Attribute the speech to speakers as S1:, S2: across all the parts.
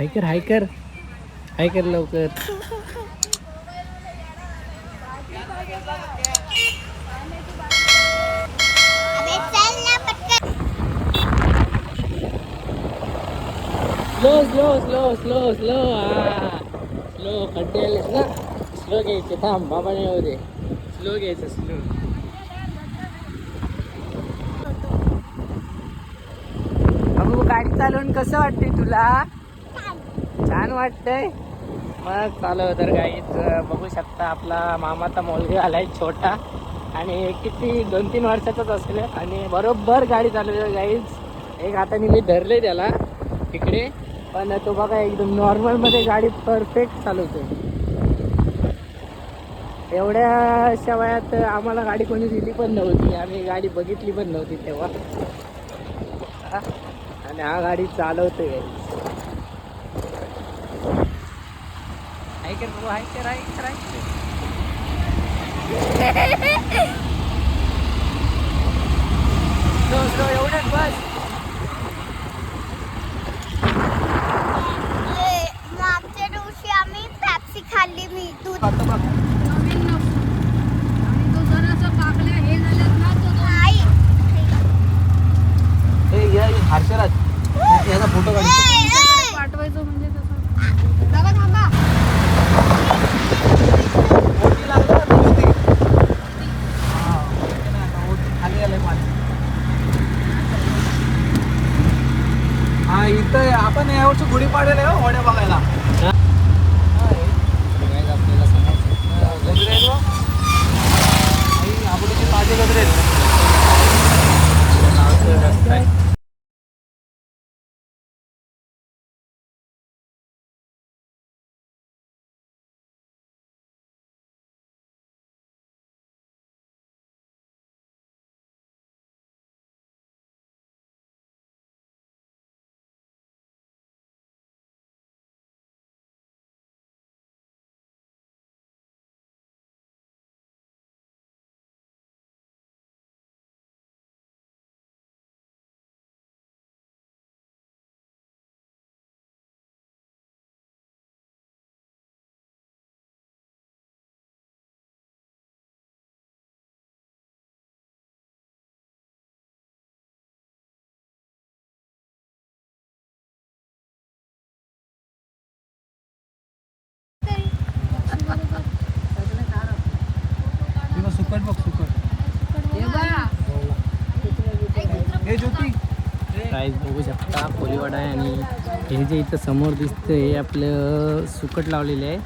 S1: हाय कर हाय कर हाय कर लवकर.
S2: Slow
S1: slow slow slow slow slow slow खड्डे आलेत ना स्लो घ्यायचे थांब बाबा नाही दे स्लो घ्यायचं स्लो अगो गाडी चालवून कसं वाटते तुला? छान वाटतंय. मग चालव तर गाईच बघू शकता आपला मामाचा मुलगा आलाय छोटा. आणि किती दोन तीन वर्षाचाच असेल. आणि बरोबर गाडी चालवते गाईच एक हाताने मी धरले त्याला तिकडे. पण तो बघा एकदम नॉर्मलमध्ये गाडी परफेक्ट चालवतो एवढ्याशा वयात आम्हाला गाडी कोणी दिली पण नव्हती. आम्ही गाडी बघितली पण नव्हती तेव्हा. आणि हा गाडी चालवतोय बाबा ऐकर ऐकर ऐकर स्लो स्लो एवढंच बस
S2: ए, मागच्या दिवशी आम्ही पॅप्सी खाल्ली मी दूध.
S3: नवीन नसतो आणि तो जरासा पाकल्या हे झाल्यात ना तो तो
S2: आई
S4: हर्षराज याचा फोटो काढ
S2: ए, ए,
S3: पाठवायचं म्हणजे कसं दादा थांबा
S4: हा इथं आपण यावर्षी गुढी पाडले हो होड्या बघायला
S1: आपल्याला समोर
S4: गजरे आहेत बघ. आई, आबोलीचे ताजे गजरे आहेत.
S1: नावचं रस्ता आहे
S4: किंवा सुकट बघ सुकट
S3: हे बघा
S4: हे ज्योती
S1: प्राईस बघू शकता कोलीवाडा आहे आणि हे जे इथं समोर दिसतं हे आपलं सुकट लावलेले आहे.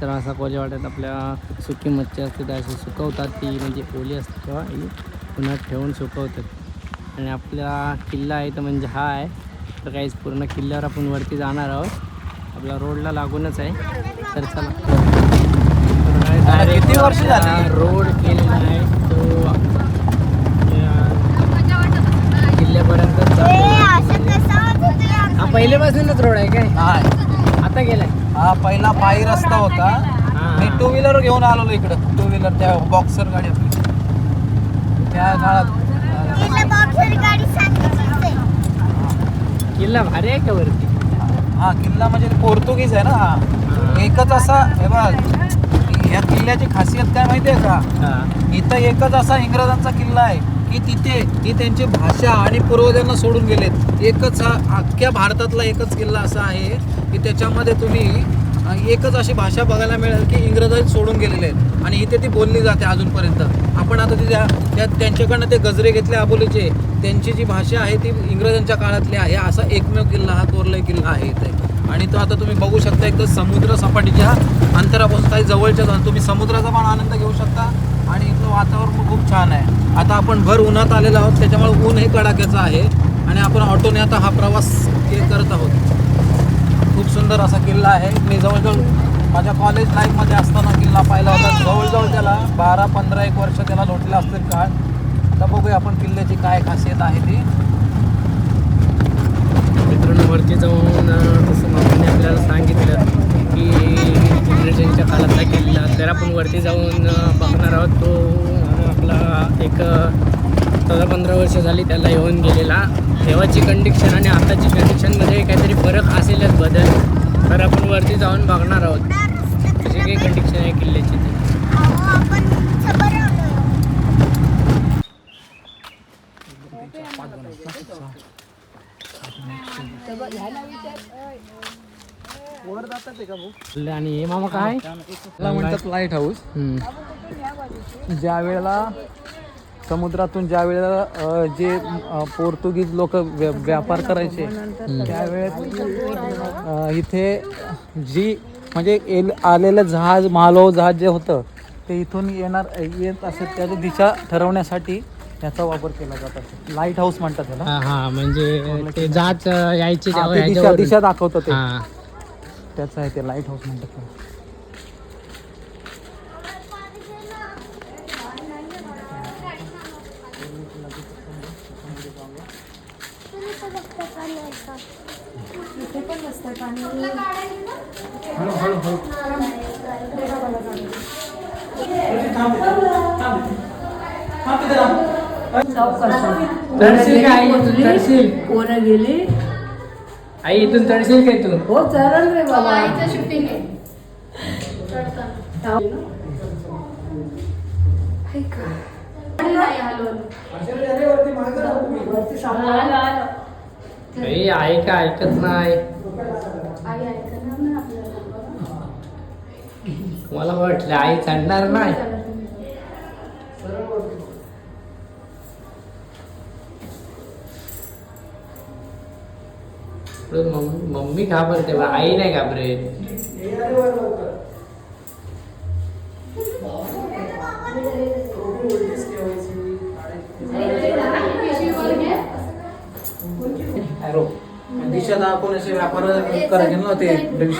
S1: तर असा कोलीवाड्यात आपल्या सुकी मच्छी असते त्या अशी सुकवतात ती म्हणजे ओली असते तेव्हा ही उन्हात ठेवून सुकवतात. आणि आपला किल्ला आहे तर म्हणजे हा आहे. तर काहीच पूर्ण किल्ल्यावर आपण वरती जाणार आहोत. आपला रोडला लागूनच आहे. तर चला.
S4: किती वर्ष?
S1: रोड केलेला आहे तो आपल्या
S3: मजा वाटत
S2: या?
S1: हा पहिल्यापासूनच रोड आहे काय? आता गेलाय.
S4: हा पहिला पायी रस्ता होता.
S1: हा.
S4: मी टू व्हीलर घेऊन आलो इकडं. टू व्हीलर त्या बॉक्सर गाडी आपली त्या काळात.
S2: आहे
S1: किल्ला भारी आहे का वरती?
S4: हा किल्ला म्हणजे पोर्तुगीज आहे ना हा. एकच असा हे बघ या किल्ल्याची खासियत काय माहितीये का?
S1: हा.
S4: इथं एकच असा इंग्रजांचा किल्ला आहे. की तिथे ती त्यांची भाषा आणि पूर्वजांना सोडून गेलेत. एकच हा अख्ख्या भारतातला एकच किल्ला असा आहे की त्याच्यामध्ये तुम्ही एकच अशी भाषा बघायला मिळेल की इंग्रजांनी सोडून गेलेले आहेत. आणि इथे ती बोलली जाते अजूनपर्यंत. आपण आता तिथे त्या त्यांच्याकडनं ते गजरे घेतले आबोलीचे त्यांची जी भाषा आहे ती इंग्रजांच्या काळातली आहे. असा एकमेव किल्ला हा कोरलाई किल्ला आहे इथे. आणि तो आता तुम्ही बघू शकता एक समुद्र सपाटीच्या अंतरापासून काही जवळच्या जाऊन तुम्ही समुद्राचा पण आनंद घेऊ शकता. आणि इथलं वातावरण पण खूप छान आहे. आता आपण भर उन्हात आलेलो आहोत त्याच्यामुळे ऊन हे कडाक्याचं आहे आणि आपण ऑटोने आता हा प्रवास हे करत आहोत. खूप सुंदर असा किल्ला आहे. मी जवळजवळ माझ्या कॉलेज लाईफमध्ये असताना किल्ला पाहिला होता. जवळजवळ त्याला बारा पंधरा एक वर्ष त्याला लोटले असतील काळ. तर बघूया आपण किल्ल्याची काय खासियत आहे ती.
S1: मित्रांनो वरती जाऊन तसं मामाने आपल्याला सांगितलं की इंग्रजांच्या काळातला किल्ला. तर आपण वरती जाऊन बघणार आहोत तो आपला एक चौदा पंधरा वर्ष झाली त्याला येऊन गेलेला. तेव्हाची कंडिशन आणि आताची कंडिशनमध्ये काहीतरी फरक असेलच बदल. तर आपण वरती जाऊन बघणार आहोत. कशी काही कंडिशन आहे किल्ल्याची ती. आणि हे मामा काय?
S4: त्याला म्हणतात लाइट हाऊस
S1: हम्म.
S4: ज्या वेळेला समुद्रातून ज्या वेळेला अ, जे अ, पोर्तुगीज लोक व्यापार करायचे त्यावेळेस अ, इथे जी म्हणजे एल आलेलं जहाज मालवाहू जहाज जे होतं ते इथून येणार येत असेल त्याची दिशा ठरवण्यासाठी याचा वापर केला जात असे. लाइट हाऊस म्हणतात त्याला.
S1: हा हा म्हणजे ते जात यायचे
S4: हा, ते दिशा. दिशा दाखवतं ते.
S1: हा.
S4: त्याचं आहे ते लाइट हाऊस म्हणतात त्याला.
S1: तळशील का
S3: कोण गेली
S1: आई इथून तळशील काय तू.
S3: हो चालेल रे बाबा.
S2: आईचं shooting आहे. नाही हलवलं.
S1: आई आई का ऐकत नाही?
S2: आई ऐकणार नाही आपल्याला.
S1: मला वाटलं आई चढणार नाही. पण मम्मी घाबरते बा आई नाही घाबरेत
S4: Arrow. दिशा दाखवून असे व्यापार करायचे ना ते ब्रिटिश.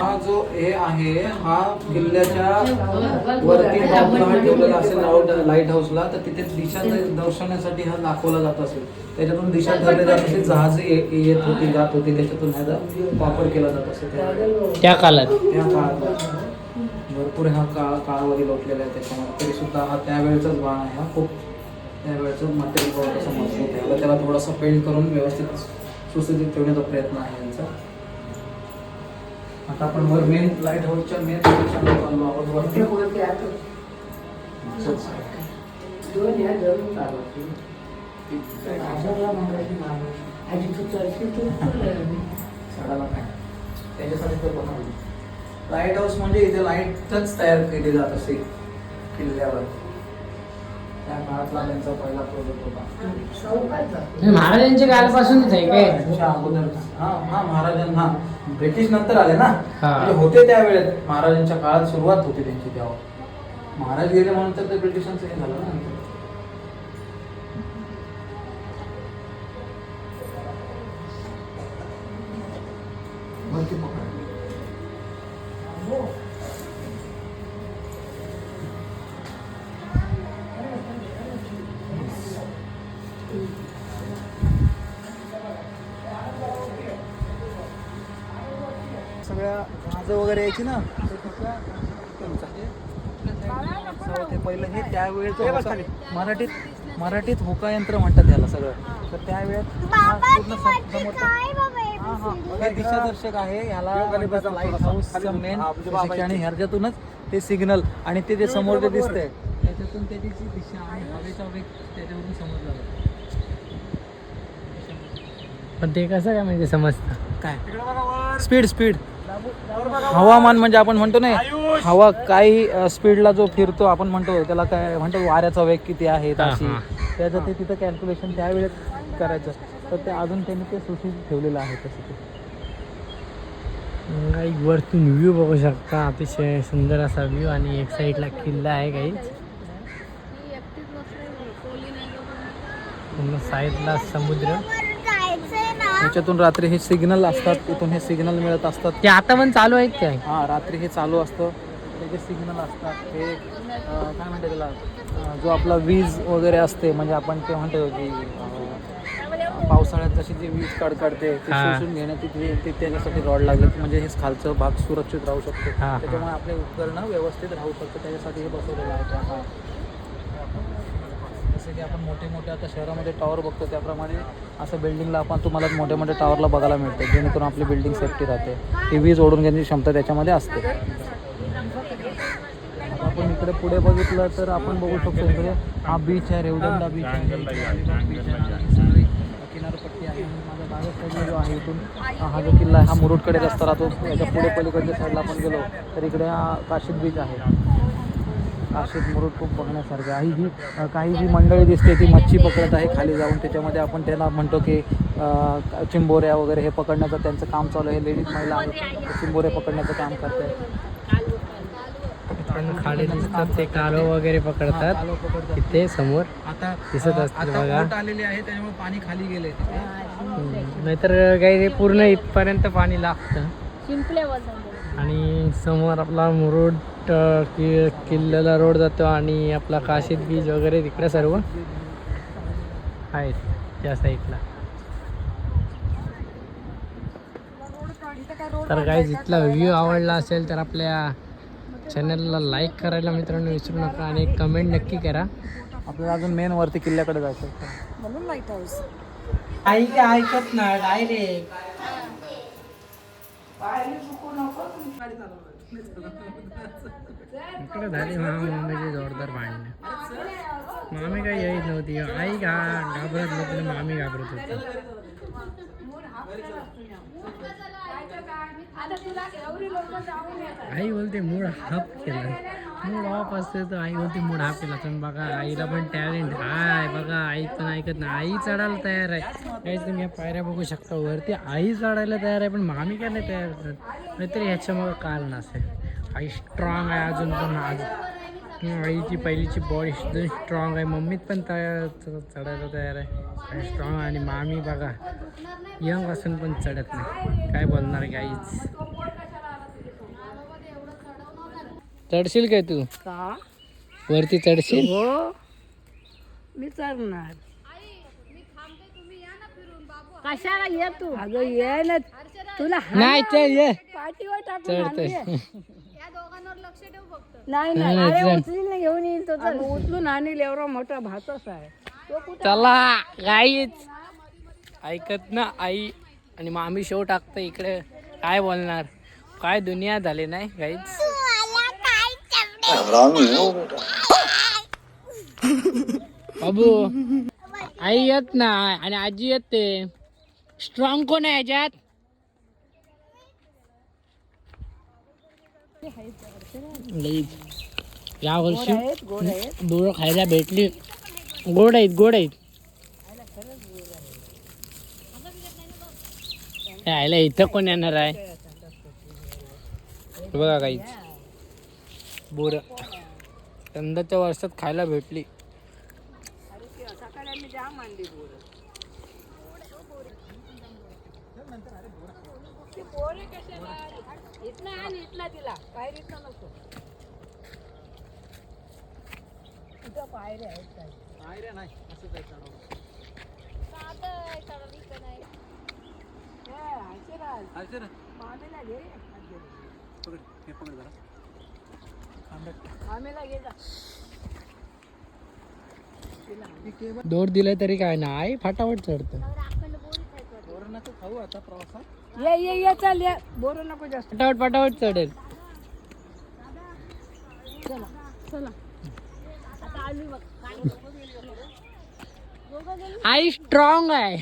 S4: हा जो हे आहे हा किल्ल्याच्या वरती हा ठेवलेला असेल लाइट हाऊसला तर तिथे दिशा दर्शवण्यासाठी हा दाखवला जात असेल. त्याच्यातून दिशा ठरली जात असेल जहाज येत होती जात होती त्याच्यातून ह्याचा वापर केला जात असेल. त्या-
S1: त्या काळात.
S4: त्या काळात. भरपूर हा काळ काळामध्ये लोटलेला आहे त्याच्यामध्ये. तरी सुद्धा हा त्यावेळेचाच बाण आहे. हा खूप त्यावेळेचं मटेरियल बहुत असं मजबूत आहे आता त्याला थोडासा पेंट करून व्यवस्थित सुस्थितीत ठेवण्याचा प्रयत्न आहे यांचा. आता आपण वर मेन लाइट हाऊसच्या मेन चाललो आहोत वरती काय त्याच्यासाठी तो बनवला लाइट हाऊस म्हणजे इथे लाईटच तयार केली जात असे किल्ल्यावर. त्या काळातला त्यांचा पहिला प्रोजेक्ट होता.
S1: महाराजांच्या काळापासूनच आहे काय?
S4: त्यांच्या अगोदर हा हा महाराजांना. ब्रिटिश नंतर आले ना?
S1: हा.
S4: म्हणजे होते त्यावेळेत. महाराजांच्या काळात सुरुवात होती त्यांची तेव्हा. महाराज गेले म्हणून तर ते ब्रिटिशांचं हे झालं ना? जहाजं वगैरे यायची ना ते पहिलं हे त्यावेळेचं मराठीत मराठीत होका यंत्र म्हणतात त्याला सगळं. तर त्यावेळेत हा
S2: बाबा
S4: पूर्ण दिशादर्शक आहे याला लाइट मेन आणि ह्याच्यातूनच ते सिग्नल आणि ते जे समोर जे दिसतंय त्याच्यातून त्याची जी दिशा आणि हवेचा वेग त्याच्यावरून समजला जातो.
S1: पण ते कसं काय म्हणजे समजतं?
S4: काय? स्पीड स्पीड हवामान म्हणजे आपण म्हणतो ना हवा काही स्पीडला जो फिरतो आपण म्हणतो त्याला काय म्हणतो वाऱ्याचा वेग किती आहे ताशी. त्याचं ते तिथं कॅल्क्युलेशन त्यावेळेत करायचं. तर ते अजून त्यांनी ते सुशील ठेवलेलं आहे तसं ते.
S1: काही वरतून व्ह्यू बघू शकता. अतिशय सुंदर असा व्ह्यू आणि एक साईडला किल्ला आहे काही. पूर्ण साईडला समुद्र.
S4: त्याच्यातून रात्री हे सिग्नल असतात तिथून हे सिग्नल मिळत असतात.
S1: ते आता पण चालू आहेत काय?
S4: हां रात्री हे चालू असतं. त्याचे सिग्नल असतात ते अं, काय म्हणते त्याला अं, जो आपला वीज वगैरे असते म्हणजे आपण ते म्हणतो की अं, पावसाळ्यात जशी जी वीज कडकडते ती
S1: हा.
S4: शोषून घेण्याची ती ते त्याच्यासाठी रॉड लागले म्हणजे हे खालचं भाग सुरक्षित राहू शकतो.
S1: हा, हा.
S4: त्याच्यामुळे आपले उपकरणं व्यवस्थित राहू शकतं त्याच्यासाठी हे बसवलेलं आहे. की आपण मोठे मोठे आता शहरामध्ये टॉवर बघतो त्याप्रमाणे असं बिल्डिंगला आपण तुम्हाला मोठ्या मोठ्या टॉवरला बघायला मिळते जेणेकरून आपली बिल्डिंग सेफ्टी राहते. ती वीज ओढून घेण्याची क्षमता त्याच्यामध्ये असते. आपण इकडे पुढे बघितलं तर आपण बघू शकतो इकडे हा बीच आहे रेवदंडा बीच आहे बीच किनारपट्टी आहे माझा डाव्या साईडला जो आहे इथून हा हा जो किल्ला आहे हा मुरुडकडे रस्ता राहतो. याच्यापुढे पलीकडच्या साईडला आपण गेलो तर इकडे हा काशीद बीच आहे. काशीद मुरुड खूप बघण्यासारखे आहे. ही काही जी मंडळी दिसते ती मच्छी पकडत आहे खाली जाऊन. त्याच्यामध्ये आपण त्यांना म्हणतो की चिंबोऱ्या वगैरे हे पकडण्याचं त्यांचं काम चालू आहे. लेडीज महिला आहेत चिंबोऱ्या पकडण्याचं काम करतात
S1: पण खाली दिसतात ते कालो वगैरे पकडतात. तिथे समोर
S4: आता
S1: दिसत
S4: अ,
S1: असतील
S4: आता
S1: बघा.
S4: आलेली आहे त्याच्यामुळे पाणी खाली गेले
S1: नाहीतर काही ते पूर्ण इथपर्यंत पाणी लागतं. आणि समोर आपला मुरुड कि किल्ल्याला रोड जातो आणि आपला काशीद बीच वगैरे तिकडे सर्व आहेत त्या साईडला तर काही जिथला व्ह्यू आवडला असेल तर आपल्या चॅनलला लाईक करायला मित्रांनो विसरू नका आणि कमेंट नक्की करा.
S4: आपल्याला अजून मेन वरती किल्ल्याकडे जायचं.
S3: म्हणून लाइट हाऊस
S1: आई काय ऐकत ना डायरेक्ट इकडे झाली मामा जोरदार भांडणं. मामी काही येत नव्हती. आई घा घाबरत नव्हती मामी घाबरत होती. आई बोलते मूड हाफ केला. मूड ऑफ असते तर आई होती मूड हाफ केला. पण बघा आईला पण टॅलेंट हाय बघा आई पण ऐकत नाही. आई चढायला तयार आहे. काहीच तुम्ही या पायऱ्या बघू शकता. वरती आई चढायला तयार आहे पण मामी काय नाही तयार होतात नाहीतरी ह्याच्यामुळं कारण असेल आई स्ट्रॉंग आहे अजून पण आज. आईची पहिलीची बॉडी एकदम स्ट्रॉंग आहे. मम्मीत पण तयार चढायला तयार आहे. स्ट्रॉंग आणि मामी बघा यंग असून पण चढत नाही. काय बोलणार की आईच चढशील काय तू?
S3: का?
S1: वरती चढशील?
S3: हो. मी चढणार. कशाला ये तू? अगं ये ना. तुला
S1: नाही चल ये.
S3: पाठीवर टाकून. नाही नाही.
S1: नाही,
S3: अरे
S1: चल.
S3: उचलीन घेऊन येईल तो. उचलून आणील एवढा मोठा भातच आहे.
S1: चला काहीच ऐकत ना आई. आणि मामी शो टाकतं इकडे. काय बोलणार? काय दुनिया झाली नाही काहीच बाबू आई येत ना आणि आजी येते. स्ट्रॉंग कोण आहे याच्यात? या वर्षी
S3: आहेत
S1: बोरं खायला भेटली. गोड आहेत गोड आहेत. यायला इथं कोण येणार आहे? बघा काही बोर यंदाच्या वर्षात खायला भेटली
S3: पायऱ्या आहेत काय
S4: पायऱ्या नाही असंच आहे चढावं.
S3: आशीर्वाद.
S4: आहे ना?
S3: मामीला घे
S4: पकड, हे पकड जरा. आंब्यात.
S3: मामीला घे जा
S1: दोर दिलं तरी काय नाही फटाफट चढतं.
S4: पोरं नको खाऊ आता प्रवासात.
S3: ये ये ये चल ये. बोरू नको जास्त.
S1: फटाफट फटाफट चढेल.
S3: चला चला. आता आली बघ
S1: आई स्ट्रॉंग आहे.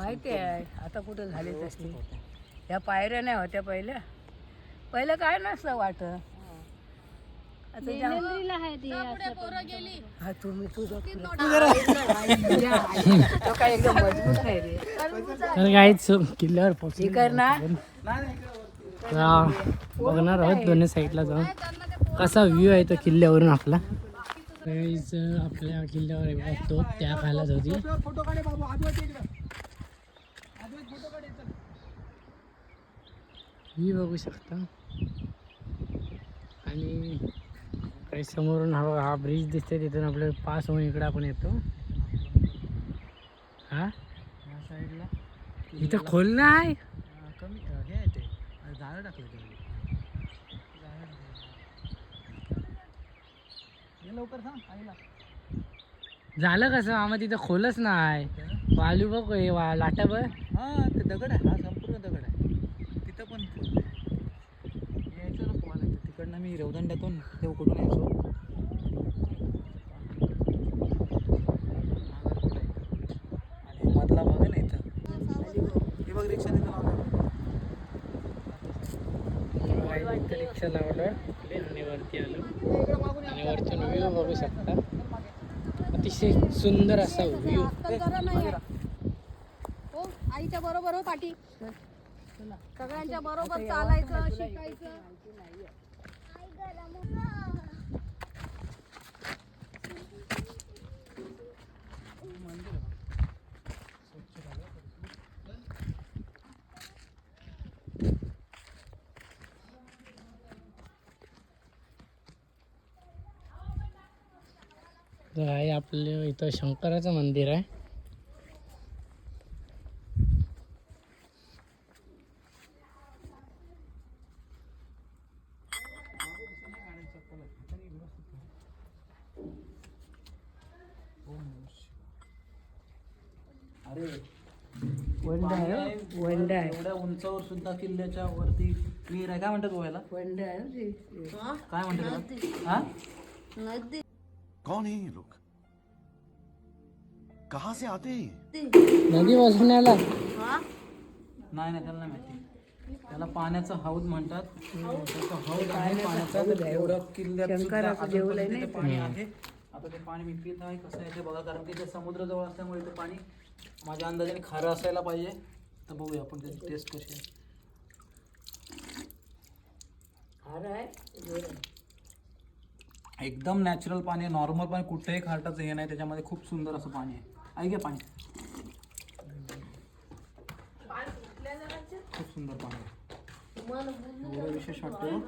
S3: माहिती आहे आता कुठं झाली तसली ह्या पायऱ्या नाही होत्या पहिल्या. पहिलं काय नसतं वाट हा, तुम्ही तुझं तो काय एकदम मजबूत नाही रे.
S1: तर काहीच किल्ल्यावर पोहोचली
S3: हे कर ना
S1: बघणार आहोत दोन्ही साईडला जाऊन. कसा व्ह्यू आहे तो किल्ल्यावरून आपला? आपल्या किल्ल्यावर बघतो त्या खायला होती. ही बघू शकता. आणि काही समोरून हा हा ब्रिज दिसतोय तिथून आपलं पास होऊन इकडे आपण येतो. हा?
S4: साईडला
S1: इथं खोल नाही?
S4: कमी हे आहे ते. झाडं टाकलं तुम्ही. लवकर
S1: झालं कसं? आम्हाला तिथं खोलच नाही. वालू बघ लाटा बघ.
S4: हा ते दगड आहे. हा संपूर्ण दगड आहे. तिकडनं मी रेवदंड्यातून ते कुठून यायचो आणि मधला बघा ना इथं. हे बघ रिक्षा तिथं लावलं
S1: रिक्षा लावलं आणि वरती आलो. आणि वरतून व्ह्यू बघू शकता. अतिशय सुंदर असा व्ह्यू
S5: हो आईच्या बरोबर हो पाठी सगळ्यांच्या बरोबर चालायचं शिकायचं.
S1: तर आहे आपलं इथं शंकराचं मंदिर आहे
S4: अरे
S3: वंड आहे हो. वंड आहे
S4: एवढ्या उंचावर सुद्धा किल्ल्याच्या वरती. विहीर आहे काय म्हणतात गोव्याला
S3: हो.
S4: काय म्हणतात त्याला? हा?
S6: कौन है ये लोग? कहाँ से आते हैं ये?
S1: नदी. वाजवण्याला.
S4: नाही नाही त्याला नाही माहिती. त्याला पाण्याचं हौद म्हणतात. त्याचं हौद आहे पाण्याचा एवढं किल्ल्यात सुद्धा अजून पाणी आहे आता ते पाणी मी पित आहे कसं आहे ते बघा कारण की ते समुद्राजवळ असल्यामुळे ते पाणी माझ्या अंदाजाने खारं असायला पाहिजे. तर बघूया आपण त्याची टेस्ट कशी आहे
S3: हार आहे जोर आहे.
S4: एकदम नॅचरल पाणी आहे. नॉर्मल पाणी कुठेही खारटाचं हे नाही. त्याच्यामध्ये खूप सुंदर असं पाणी आहे. ऐक पाणी. खूप सुंदर पाणी एवढं विशेष वाटतं?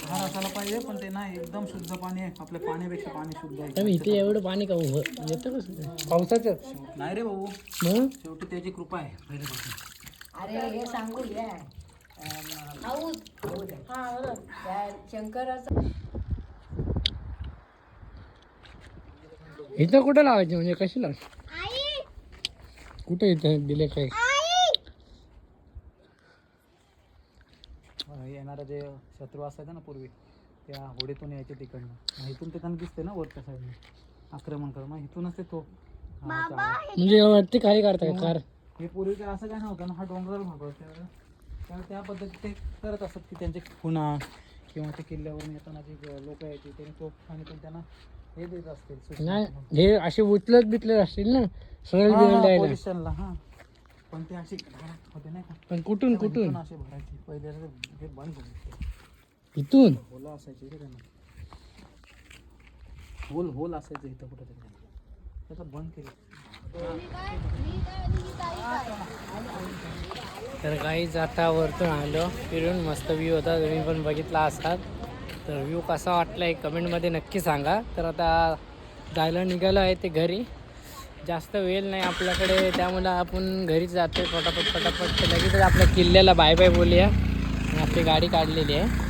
S4: खार असायला पाहिजे पण ते नाही. एकदम शुद्ध पाणी आहे. आपल्या पाण्यापेक्षा पाणी शुद्ध आहे.
S1: इथे एवढं पाणी का येतं? पावसाचं?
S4: नाही रे भाऊ. शेवटी त्याची कृपा आहे. पहिल्यापासून.
S3: अरे हे सांगू या.
S1: इथं कुठं लावायचे म्हणजे कशी लाव
S2: आई
S1: कुठे इथं दिले काय?
S4: येणारं जे शत्रू असायचं ना पूर्वी त्या होडीतून यायचे तिकडनं. इथून ते त्यांना दिसते ना वरच्या साईडने. आक्रमण कर मग इथूनच ते तो.
S1: म्हणजे वरती खाली काढता का कार
S4: हे पूर्वी काय असं काय नव्हतं ना हा डोंगराळ भाग. त्यामुळे त्या पद्धतीत ते करत असत की त्यांचे खुणा किंवा ते किल्ल्यावरून येताना जे लोक यायचे ते तोफ आणि पण त्यांना हे देत असतील सूचना.
S1: नाही हे असे उचलत बिचलत असतील ना सरळ
S4: हा,
S1: बिरळ
S4: हा,
S1: द्यायला
S4: पोझिशनला हा. पण ते अशी धारात होते नाही का?
S1: पण कुठून कुठून?
S4: इथून असे भरायचे. पहिले हे बंद होते
S1: इथून?
S4: होल असायचे रे त्यांना. होल होल असायचं इथं कुठं तरी त्याचं बंद केलं.
S1: तर काहीच आता वरतून आलो. फिरून मस्त व्ह्यू होता. तुम्ही पण बघितला असाल. तर व्ह्यू कसा वाटला आहे कमेंटमध्ये नक्की सांगा. तर आता जायला निघालो आहे ते घरी. जास्त वेळ नाही आपल्याकडे. त्यामुळे आपण घरीच जातो पटापट पटापट. तर लगेचच आपल्या किल्ल्याला बाय बाय बोलूया. आणि आपली गाडी काढलेली आहे.